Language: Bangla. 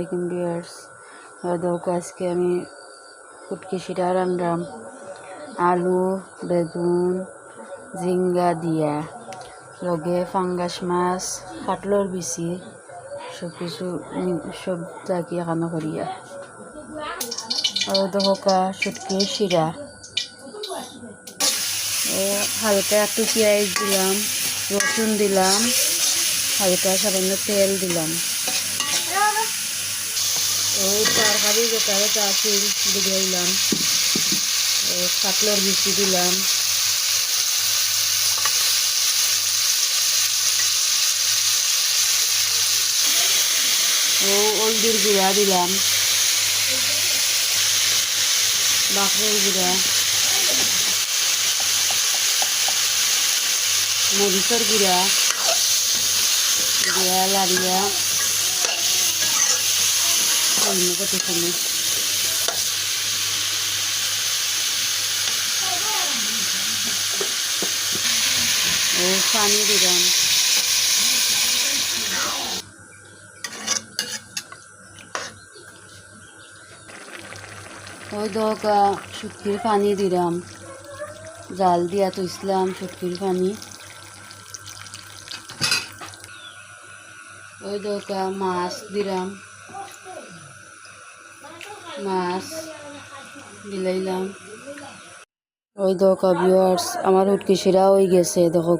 আলাইকুম বিয়ার্স দেখো আজকে আমি কুটকি শিরা রান্নাম আলু, বেগুন, ঝিঙ্গা দিয়া। লগে ফাঙ্গাস মাছ কাটলর বিচি সব কিছু সব জাকি এখানো করিয়া। আর দহকা শুটকি শিরা। হালকা একটু পেঁয়াজ দিলাম, রসুন দিলাম, হালকা সামান্য তেল দিলাম। তরকারি যেটা যেটা আছে দিয়ে দিলাম। কাতলার বিচি দিলাম। ও হলদির গুঁড়া দিলাম। বাকরের গুঁড়া। মরিচের গুঁড়া। দিয়া লাড়িয়া। অন্য কতখানি ও পানি দিলাম ওই দোকা, শুটকির পানি দিলাম জাল দিয়া তুইসলাম শুটকির পানি। ওই দোকা, মাছ দিলাম মাছ বিলাইলাম। ওই দোকা ভিউয়ার্স আমার উটকি শিরা হয়ে গেছে দেখো